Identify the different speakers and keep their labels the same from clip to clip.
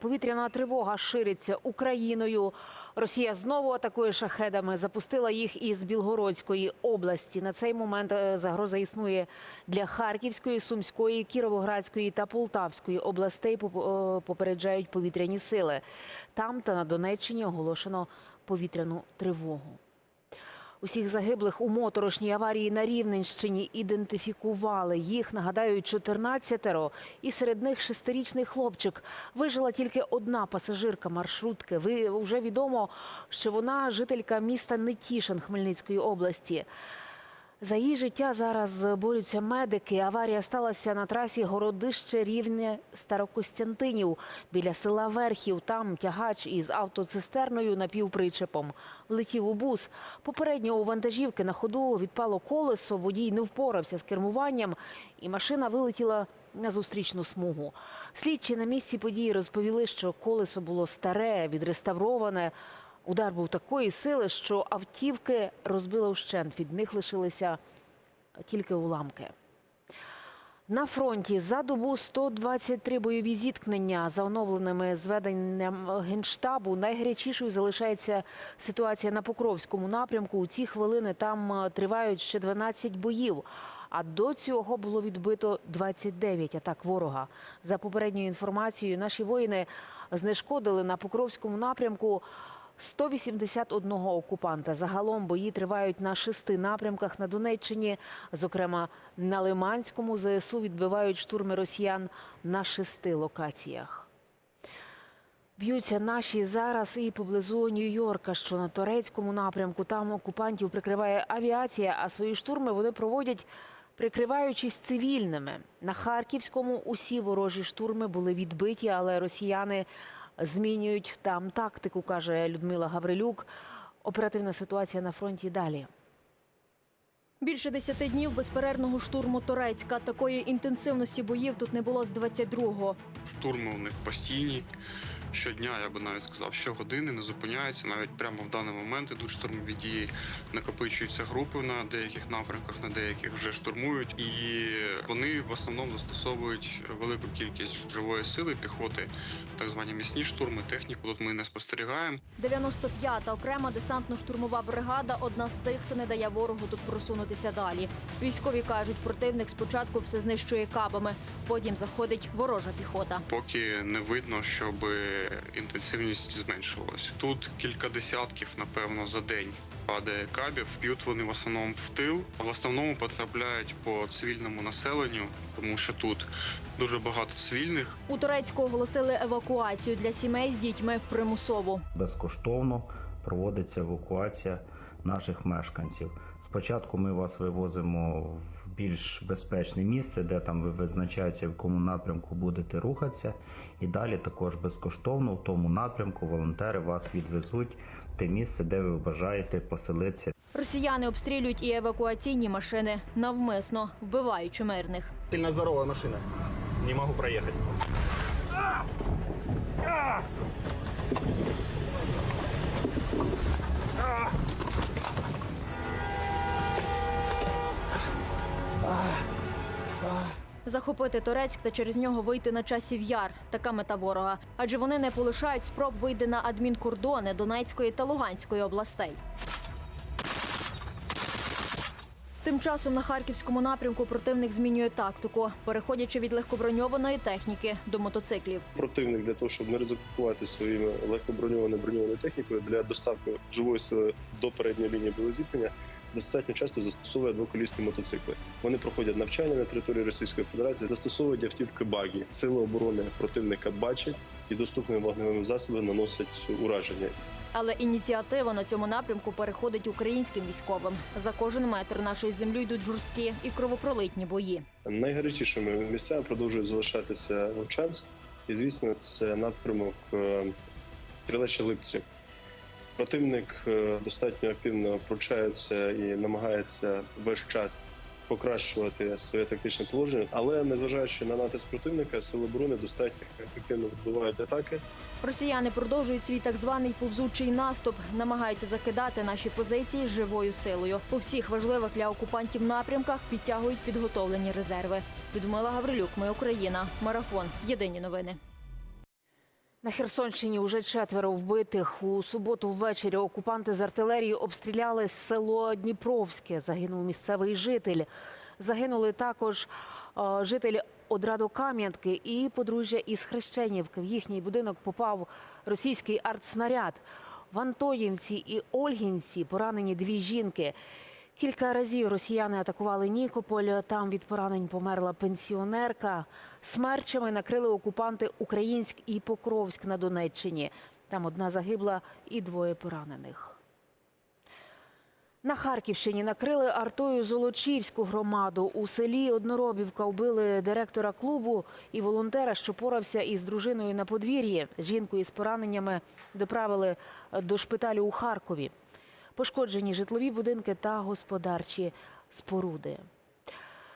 Speaker 1: Повітряна тривога шириться Україною. Росія знову атакує шахедами. Запустила їх із Білгородської області. На цей момент е, загроза існує для Харківської, Сумської, Кіровоградської та Полтавської областей. е, Попереджають повітряні сили. Там та на Донеччині оголошено повітряну тривогу. Усіх загиблих у моторошній аварії на Рівненщині ідентифікували. Їх, нагадаю, 14 і серед них шестирічний хлопчик. Вижила тільки одна пасажирка маршрутки. Ви вже відомо, що вона жителька міста Нетішин Хмельницької області. За її життя зараз борються медики. Аварія сталася на трасі Городище Рівне Старокостянтинів біля села Верхів. Там тягач із автоцистерною напівпричепом влетів у бус. Попередньо у вантажівки на ходу відпало колесо. Водій не впорався з кермуванням, і машина вилетіла на зустрічну смугу. Слідчі на місці події розповіли, що колесо було старе, відреставроване. Удар був такої сили, що автівки розбило вщент. Від них лишилися тільки уламки. На фронті за добу 123 бойові зіткнення. За оновленими зведенням генштабу найгарячішою залишається ситуація на Покровському напрямку. У ці хвилини там е, тривають ще 12 боїв. А до цього було відбито 29 атак ворога. За попередньою інформацією, наші воїни знешкодили на Покровському напрямку 181 окупанта. Загалом бої тривають на шести напрямках на Донеччині. Зокрема, на Лиманському ЗСУ відбивають штурми росіян на шести локаціях. Б'ються наші зараз і поблизу Нью-Йорка, що на турецькому напрямку. Там окупантів прикриває авіація, а свої штурми вони проводять, прикриваючись цивільними. На Харківському усі ворожі штурми були відбиті, але росіяни змінюють там тактику, каже Людмила Гаврилюк. Оперативна ситуація на фронті далі.
Speaker 2: Більше десяти днів безперервного штурму Торецька. Такої інтенсивності боїв тут не було з 22-го.
Speaker 3: Штурми у них постійні. Щодня, я би навіть сказав, щогодини не зупиняються. Навіть прямо в даний момент ідуть штурмові дії, накопичуються групи на деяких напрямках, на деяких вже штурмують. І вони в основному застосовують велику кількість живої сили, піхоти, так звані місні штурми, техніку. Тут ми не спостерігаємо.
Speaker 2: 95-та окрема десантно-штурмова бригада одна з тих, хто не дає ворогу тут просунутися далі. Військові кажуть, противник спочатку все знищує кабами, потім заходить ворожа піхота.
Speaker 3: Поки не видно, щоб інтенсивність зменшувалася. Тут кілька десятків, напевно, за день падає кабів. Б'ють вони в основному в тил, а в основному потрапляють по цивільному населенню, тому що тут дуже багато цивільних.
Speaker 2: У Турецьку оголосили евакуацію для сімей з дітьми примусову.
Speaker 4: безкоштовно проводиться евакуація наших мешканців. Спочатку ми вас вивозимо в більш безпечне місце, де там ви визначаєте, в якому напрямку будете рухатися, і далі також безкоштовно в тому напрямку волонтери вас відвезуть в те місце, де ви бажаєте поселитися.
Speaker 2: Росіяни обстрілюють і евакуаційні машини навмисно, вбиваючи мирних.
Speaker 5: Сильно здоровая машина. Не могу проехать.
Speaker 2: Захопити Торецьк та через нього вийти на часів яр. Така мета ворога. Адже вони не полишають спроб вийти на адмінкордони Донецької та Луганської областей. Тим часом на харківському напрямку противник змінює тактику, переходячи від легкоброньованої техніки до мотоциклів.
Speaker 6: противник для того, щоб не ризикувати своїми легкоброньованою броньованою технікою для доставки живої сили до передньої лінії білозіткнення, достатньо часто застосовує двоколісні мотоцикли. Вони проходять навчання на території Російської Федерації, застосовують автівки багі. Сили оборони противника бачать і доступними вогневими засобами наносять ураження.
Speaker 2: Але ініціатива на цьому напрямку переходить українським військовим. За кожен метр нашої землі йдуть жорсткі і кровопролитні бої.
Speaker 6: Найгарячішими місцями продовжує залишатися Вовчанськ, і звісно, це напрямок е, Стрілечі Липці. Противник е, достатньо активно пручається і намагається весь час покращувати своє тактичне положення, але незважаючи на натиск противника, сили оборони достатньо ефективно відбивають атаки.
Speaker 2: Росіяни продовжують свій так званий повзучий наступ, намагаються закидати наші позиції живою силою. По всіх важливих для окупантів напрямках підтягують підготовлені резерви. Людмила Гаврилюк, ми Україна, марафон. Єдині новини.
Speaker 1: На Херсонщині уже четверо вбитих. У суботу ввечері окупанти з артилерії обстріляли село Дніпровське. Загинув місцевий житель. Загинули також е, житель Одрадокам'янки і подружжя із Хрещенівки. В їхній будинок попав російський артснаряд. В Антоївці і Ольгінці поранені дві жінки. Кілька разів росіяни атакували Нікополь. Там від поранень померла пенсіонерка. Смерчами накрили окупанти Українськ і Покровськ на Донеччині. Там одна загибла і двоє поранених. На Харківщині накрили артою Золочівську громаду. У селі Одноробівка вбили директора клубу і волонтера, що порався із дружиною на подвір'ї. Жінку із пораненнями доправили до шпиталю у Харкові. Пошкоджені житлові будинки та господарчі споруди.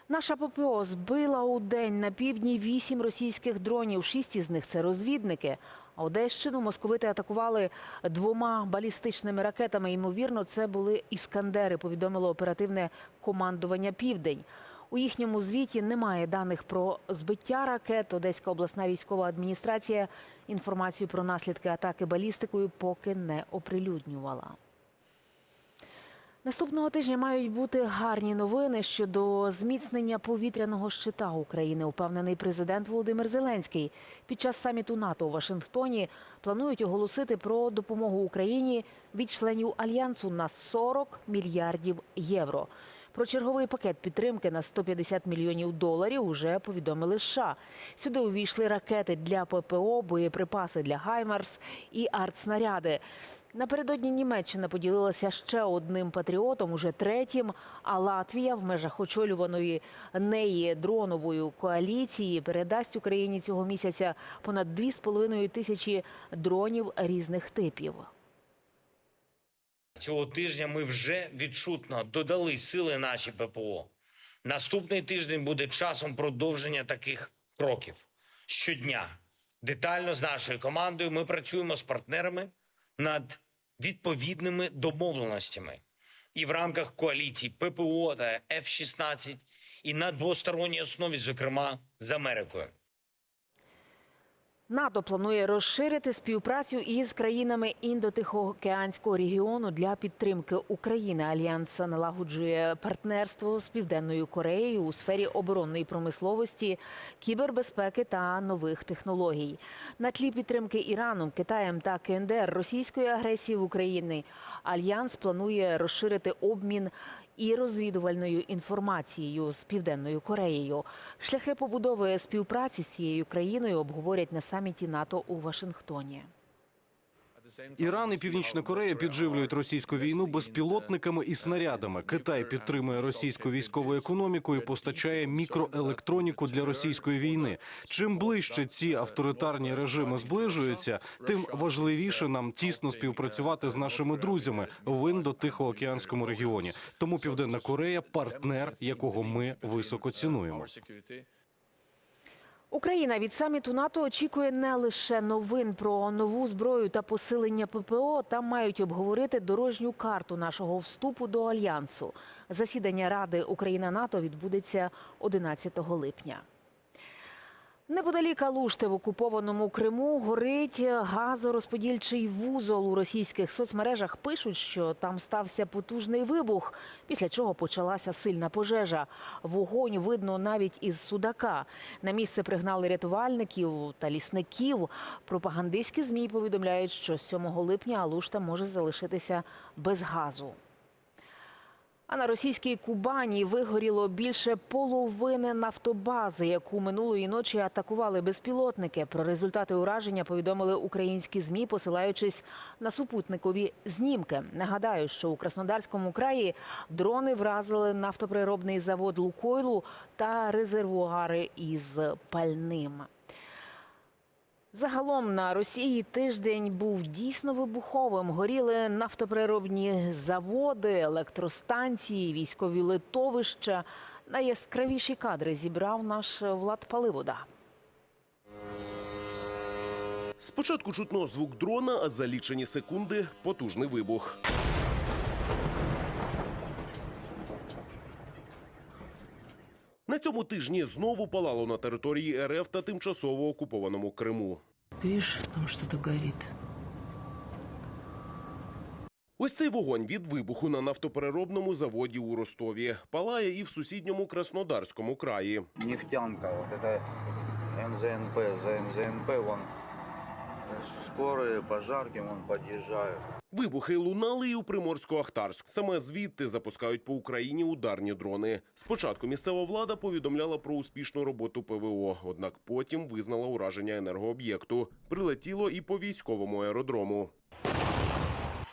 Speaker 1: Наша ППО збила у день на півдні вісім російських дронів. Шість із них це розвідники. А Одещину московити атакували двома балістичними ракетами. Ймовірно, це були іскандери. Повідомило оперативне командування Південь. У їхньому звіті немає даних про збиття ракет. Одеська обласна військова адміністрація інформацію про наслідки атаки балістикою поки не оприлюднювала. Наступного тижня мають бути гарні новини щодо зміцнення повітряного щита України, упевнений президент Володимир Зеленський. Під час саміту НАТО у Вашингтоні планують оголосити про допомогу Україні від членів альянсу на 40 мільярдів євро. Про черговий пакет підтримки на 150 мільйонів доларів уже повідомили США. Сюди увійшли ракети для ППО, боєприпаси для Хаймарс і артснаряди. Напередодні Німеччина поділилася ще одним патріотом, уже третім. А Латвія в межах очолюваної неї дроновою коаліції передасть Україні цього місяця понад 2,5 тисячі дронів різних типів.
Speaker 7: Цього тижня ми вже відчутно додали сили нашій ППО. Наступний тиждень буде часом продовження таких кроків. Щодня детально з нашою командою ми працюємо з партнерами над відповідними домовленостями і в рамках коаліції ППО та F-16, і на двосторонній основі, зокрема з Америкою.
Speaker 1: НАТО планує розширити співпрацю із країнами індотихоокеанського регіону для підтримки України. Альянс налагоджує партнерство з південною Кореєю у сфері оборонної промисловості, кібербезпеки та нових технологій. На тлі підтримки Іраном, Китаєм та КНДР російської агресії в Україні альянс планує розширити обмін і розвідувальною інформацією з південною Кореєю. Шляхи побудови співпраці з цією країною обговорять на саміті НАТО у Вашингтоні.
Speaker 8: Іран і Північна Корея підживлюють російську війну безпілотниками і снарядами. Китай підтримує російську військову економіку і постачає мікроелектроніку для російської війни. Чим ближче ці авторитарні режими зближуються, тим важливіше нам тісно співпрацювати з нашими друзями в індо-тихоокеанському регіоні. Тому Південна Корея партнер, якого ми високо цінуємо.
Speaker 1: Україна від саміту НАТО очікує не лише новин про нову зброю та посилення ППО. Там мають обговорити дорожню карту нашого вступу до альянсу. Засідання Ради Україна НАТО відбудеться 11 липня. Неподалік Алушти в окупованому Криму горить газорозподільчий вузол. У російських соцмережах пишуть, що там стався потужний вибух, після чого почалася сильна пожежа. Вогонь видно навіть із судака. На місце пригнали рятувальників та лісників. Пропагандистські змі повідомляють, що 7 липня Алушта може залишитися без газу. А на російській Кубані вигоріло більше половини нафтобази, яку минулої ночі атакували безпілотники. Про результати ураження повідомили українські змі, посилаючись на супутникові знімки. Нагадаю, що у Краснодарському краї дрони вразили нафтоприробний завод Лукойлу та резервуари із пальним. Загалом на Росії тиждень був дійсно вибуховим. Горіли нафтоприробні заводи, електростанції, військові литовища. Найяскравіші кадри зібрав наш Влад Паливода.
Speaker 9: Спочатку чутно звук дрона, а за лічені секунди потужний вибух. На цьому тижні знову палало на території РФ та тимчасово окупованому Криму.
Speaker 10: Ты видишь, там что-то горит.
Speaker 9: Ось цей вогонь від вибуху на нафтопереробному заводі у Ростові палає і в сусідньому Краснодарському краї.
Speaker 11: нефтянка, вот это НЗНП, за НЗНП, вон э, скорые, пожарки, вон подъезжают.
Speaker 9: Вибухи лунали і у Приморську-Ахтарськ. Саме звідти запускають по Україні ударні дрони. Спочатку місцева влада повідомляла про успішну роботу ПВО, однак потім визнала ураження енергооб'єкту. Прилетіло і по військовому аеродрому.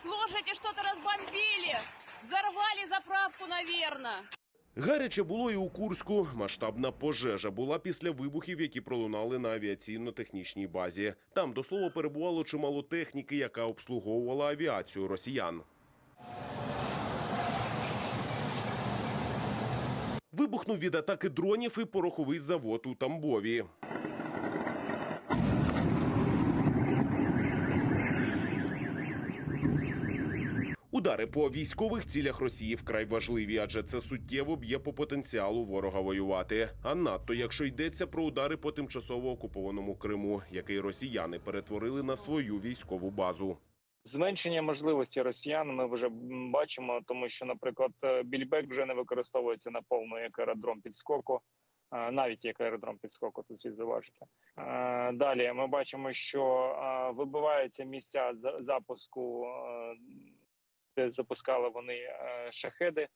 Speaker 12: Слушайте, что-то разбомбили. Взорвали заправку, наверное.
Speaker 9: Гаряче було і у Курську. Масштабна пожежа була після вибухів, які пролунали на авіаційно-технічній базі. Там, до слова, перебувало чимало техніки, яка обслуговувала авіацію росіян. Вибухнув від атаки дронів і пороховий завод у Тамбові. Удари по військових цілях Росії вкрай важливі, адже це суттєво б'є по потенціалу ворога воювати. А надто якщо йдеться про удари по тимчасово окупованому Криму, який росіяни перетворили на свою військову базу.
Speaker 13: Зменшення можливості росіян ми вже бачимо, тому що, наприклад, е, Більбек вже не використовується наповну як аеродром підскоку, е, навіть як аеродром підскоку, тут слід зауважити. Е, Далі ми бачимо, що вибиваються місця за- запуску, запускали вони е, шахеди.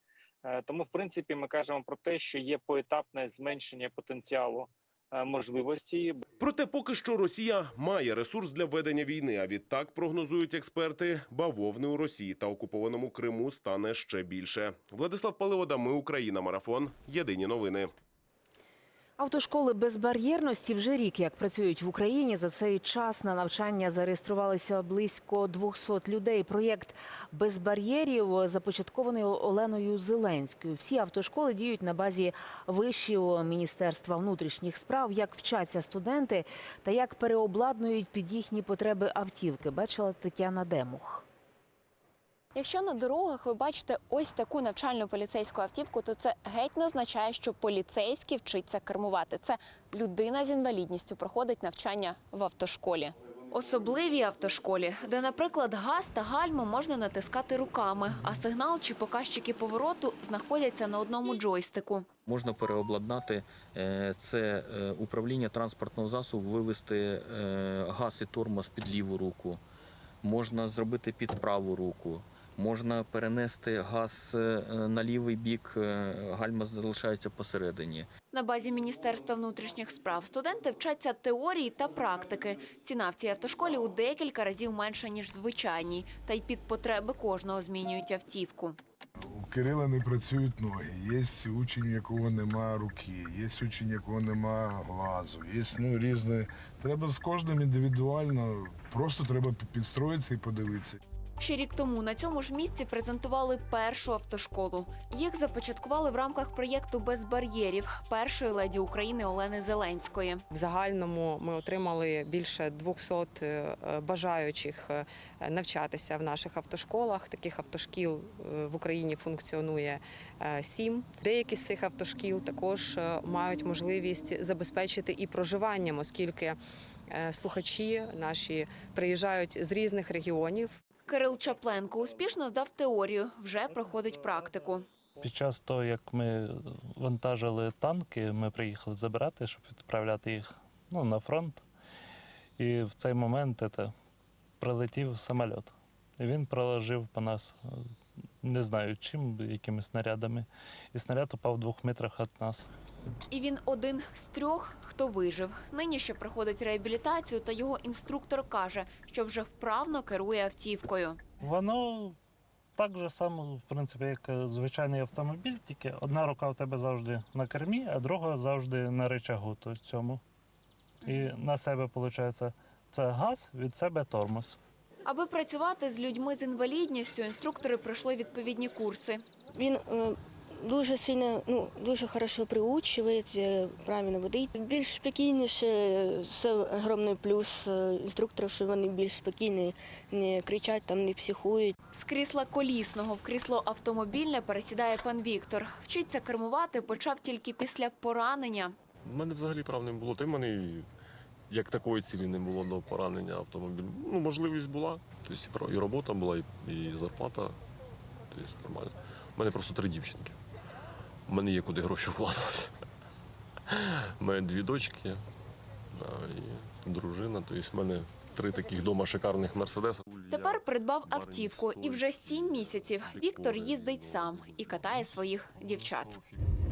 Speaker 13: Е, Тому, в принципі, ми кажемо про те, що є поетапне зменшення потенціалу е, можливості
Speaker 9: Проте поки що Росія має ресурс для ведення війни. А відтак прогнозують експерти, бавовни у Росії та окупованому Криму стане ще більше. Владислав Паливода, ми Україна. Марафон. Єдині новини.
Speaker 1: Автошколи безбар'єрності вже рік як працюють в Україні. За цей час на навчання зареєструвалися близько 200 людей. Проєкт без бар'єрів започаткований Оленою Зеленською. Всі автошколи діють на базі вишів Міністерства внутрішніх справ. Як вчаться студенти та як переобладнують під їхні потреби автівки. Бачила Тетяна Демух.
Speaker 14: Якщо на дорогах ви бачите ось таку навчальну поліцейську автівку, то це геть не означає, що поліцейський вчиться кермувати. Це людина з інвалідністю проходить навчання в автошколі. Особливій автошколі, де, наприклад, газ та гальму можна натискати руками, а сигнал чи показчики повороту знаходяться на одному джойстику.
Speaker 15: Можна переобладнати е, це е, управління транспортного засобу, вивести е, газ і тормоз під ліву руку, можна зробити під праву руку, можна перенести газ е, на лівий бік, е, гальма залишається посередині.
Speaker 14: На базі Міністерства внутрішніх справ студенти вчаться теорії та практики. Ціна в цій автошколі у декілька разів менша, ніж звичайній. Та й під потреби кожного змінюють автівку.
Speaker 16: У Кирила не працюють ноги, є учень, якого нема руки, є учень, якого нема глазу, є ну, різне. Треба з кожним індивідуально, просто треба підстроїтися і подивитися.
Speaker 14: Ще рік тому на цьому ж місці презентували першу автошколу. Їх започаткували в рамках проєкту без бар'єрів першої леді України Олени Зеленської.
Speaker 17: В загальному ми отримали більше 200 е, бажаючих е, навчатися в наших автошколах. Таких автошкіл е, в Україні функціонує сім. Деякі з цих автошкіл також мають можливість забезпечити і проживанням, оскільки слухачі наші приїжджають з різних регіонів.
Speaker 14: Кирил Чапленко успішно здав теорію, вже проходить практику.
Speaker 18: Під час того, як ми вантажили танки, ми приїхали забирати, щоб відправляти їх ну, на фронт. І в цей момент це, прилетів самоліт. І він проложив по нас, е, не знаю чим, якими снарядами. І снаряд упав в двох метрах від нас.
Speaker 14: І він один з трьох, хто вижив. Нині ще проходить реабілітацію, та його інструктор каже, що вже вправно керує автівкою.
Speaker 18: Воно так же само, в принципі, як е, звичайний автомобіль, тільки одна рука у тебе завжди на кермі, а друга завжди на рычагу то цьому. І на себе, виходить, це газ, від себе тормоз.
Speaker 14: Аби працювати з людьми з інвалідністю, інструктори пройшли відповідні курси.
Speaker 19: Він е, дуже сильно, ну дуже хорошо приучує, е, правильно водить. Більш спокійніше, це огромний плюс е, інструкторів, що вони більш спокійні, не кричать, там не психують.
Speaker 14: З крісла колісного в крісло автомобільне пересідає пан Віктор. Вчиться кермувати почав тільки після поранення.
Speaker 20: У мене взагалі прав не було. Та й мене
Speaker 10: як такої цілі не було до поранення автомобіля. Ну, можливість була. Тобто і робота була, і, і зарплата. Тобто нормально. У мене просто три дівчинки. У мене є куди гроші вкладати. У мене дві дочки і дружина. Тобто в мене три таких дома шикарних мерседеса.
Speaker 14: Тепер придбав автівку, і вже сім місяців Віктор їздить сам і катає своїх дівчат.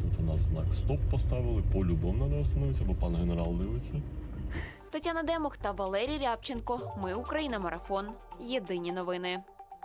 Speaker 10: Тут у нас знак стоп поставили, по-любому треба остановитися, бо пан генерал дивиться.
Speaker 14: Тетяна Демох та Валерій Рябченко. Ми Україна. Марафон. Єдині новини.